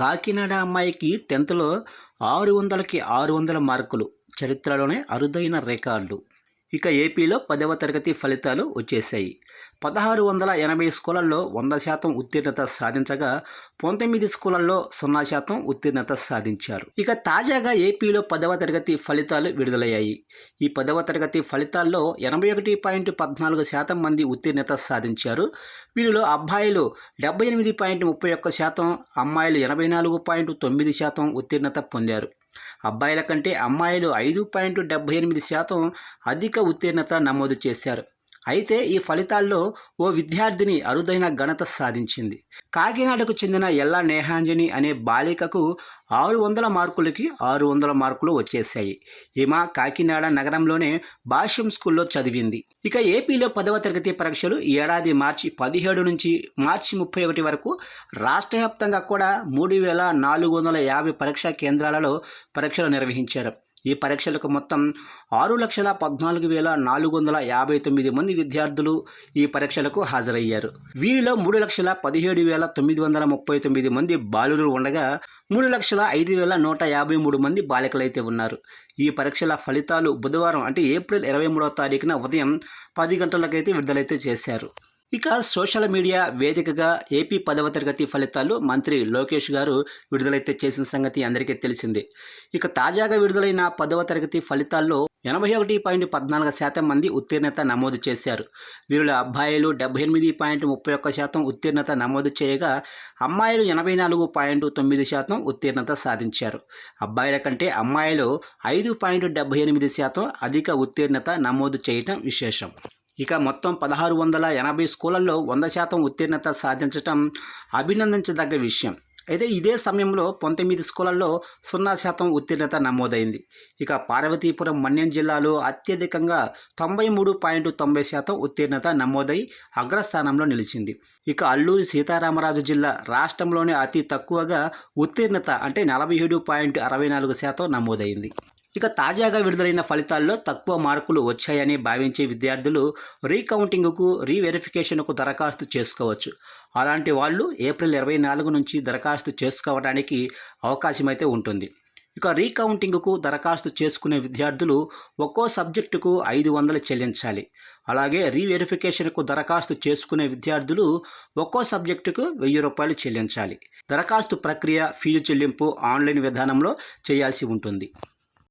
కాకినాడ అమ్మాయికి టెన్త్లో ఆరు వందలకి ఆరు వందల మార్కులు. చరిత్రలోనే అరుదైన రికార్డు. ఇక ఏపీలో పదవ తరగతి ఫలితాలు వచ్చేసాయి పదహారు వందల ఎనభై స్కూళ్ళల్లో వంద శాతం ఉత్తీర్ణత సాధించగా పంతొమ్మిది స్కూళ్ళల్లో సున్నా శాతం ఉత్తీర్ణత సాధించారు. ఇక తాజాగా ఏపీలో పదవ తరగతి ఫలితాలు విడుదలయ్యాయి. ఈ పదవ తరగతి ఫలితాల్లో ఎనభై ఒకటి పాయింట్ పద్నాలుగు శాతం మంది ఉత్తీర్ణత సాధించారు. వీరిలో అబ్బాయిలు డెబ్బై ఎనిమిది పాయింట్ ముప్పై ఒక్క శాతం అమ్మాయిలు ఎనభై నాలుగు పాయింట్ తొమ్మిది శాతం ఉత్తీర్ణత పొందారు. అబ్బాయిల కంటే అమ్మాయిలు ఐదు పాయింట్ డెబ్బై ఎనిమిది శాతం అధిక ఉత్తీర్ణత నమోదు చేశారు. అయితే ఈ ఫలితాల్లో ఓ విద్యార్థిని అరుదైన ఘనత సాధించింది. కాకినాడకు చెందిన ఎల్లా నేహాంజని అనే బాలికకు ఆరు వందల మార్కులకి ఆరు వందల మార్కులు వచ్చేసాయి ఈమె కాకినాడ నగరంలోనే భాష్యం స్కూల్లో చదివింది. ఇక ఏపీలో పదవ తరగతి పరీక్షలు ఈ ఏడాది మార్చి పదిహేడు నుంచి మార్చి ముప్పై ఒకటి వరకు రాష్ట్ర వ్యాప్తంగా కూడా మూడు వేల నాలుగు వందల యాభై పరీక్షా కేంద్రాలలో పరీక్షలు నిర్వహించారు. ఈ పరీక్షలకు మొత్తం ఆరు లక్షల పద్నాలుగు వేల నాలుగు వందల యాభై తొమ్మిది మంది విద్యార్థులు ఈ పరీక్షలకు హాజరయ్యారు. వీరిలో మూడు లక్షల పదిహేడు వేల తొమ్మిది వందల ముప్పై తొమ్మిది మంది బాలురు ఉండగా మూడు లక్షల ఐదు వేల నూట యాభై మూడు మంది బాలికలైతే ఉన్నారు. ఈ పరీక్షల ఫలితాలు బుధవారం అంటే ఏప్రిల్ ఇరవై మూడవ తారీఖున ఉదయం పది గంటలకైతే విడుదలైతే చేశారు. ఇక సోషల్ మీడియా వేదికగా ఏపీ పదవ తరగతి ఫలితాలు మంత్రి లోకేష్ గారు విడుదలైతే చేసిన సంగతి అందరికీ తెలిసిందే. ఇక తాజాగా విడుదలైన పదవ తరగతి ఫలితాల్లో ఎనభై ఒకటి పాయింట్ పద్నాలుగు శాతం మంది ఉత్తీర్ణత నమోదు చేశారు. వీరిలో అబ్బాయిలు డెబ్బై ఎనిమిది పాయింట్ ముప్పై ఒక్క శాతం ఉత్తీర్ణత నమోదు చేయగా అమ్మాయిలు ఎనభై నాలుగు పాయింట్ తొమ్మిది శాతం ఉత్తీర్ణత సాధించారు. అబ్బాయిల కంటే అమ్మాయిలు ఐదు పాయింట్ డెబ్బై ఎనిమిది శాతం అధిక ఉత్తీర్ణత నమోదు చేయటం విశేషం. ఇక మొత్తం పదహారు వందల ఎనభై స్కూళ్ళల్లో వంద శాతం ఉత్తీర్ణత సాధించటం అభినందించదగ్గ విషయం. అయితే ఇదే సమయంలో పంతొమ్మిది స్కూళ్ళల్లో సున్నా శాతం ఉత్తీర్ణత నమోదైంది. ఇక పార్వతీపురం మన్యం జిల్లాలో అత్యధికంగా తొంభై మూడు పాయింట్ తొంభై శాతం ఉత్తీర్ణత నమోదై అగ్రస్థానంలో నిలిచింది. ఇక అల్లూరి సీతారామరాజు జిల్లా రాష్ట్రంలోనే అతి తక్కువగా ఉత్తీర్ణత అంటే నలభై ఏడు పాయింట్ అరవై నాలుగు శాతం నమోదైంది. ఇక తాజాగా విడుదలైన ఫలితాల్లో తక్కువ మార్కులు వచ్చాయని భావించే విద్యార్థులు రీకౌంటింగ్కు రీవెరిఫికేషన్కు దరఖాస్తు చేసుకోవచ్చు. అలాంటి వాళ్ళు ఏప్రిల్ ఇరవై నాలుగు నుంచి దరఖాస్తు చేసుకోవడానికి అవకాశం అయితే ఉంటుంది. ఇక రీకౌంటింగ్కు దరఖాస్తు చేసుకునే విద్యార్థులు ఒక్కో సబ్జెక్టుకు ఐదు వందలు చెల్లించాలి. అలాగే రీవెరిఫికేషన్కు దరఖాస్తు చేసుకునే విద్యార్థులు ఒక్కో సబ్జెక్టుకు వెయ్యి రూపాయలు చెల్లించాలి. దరఖాస్తు ప్రక్రియ ఫీజు చెల్లింపు ఆన్లైన్ విధానంలో చేయాల్సి ఉంటుంది.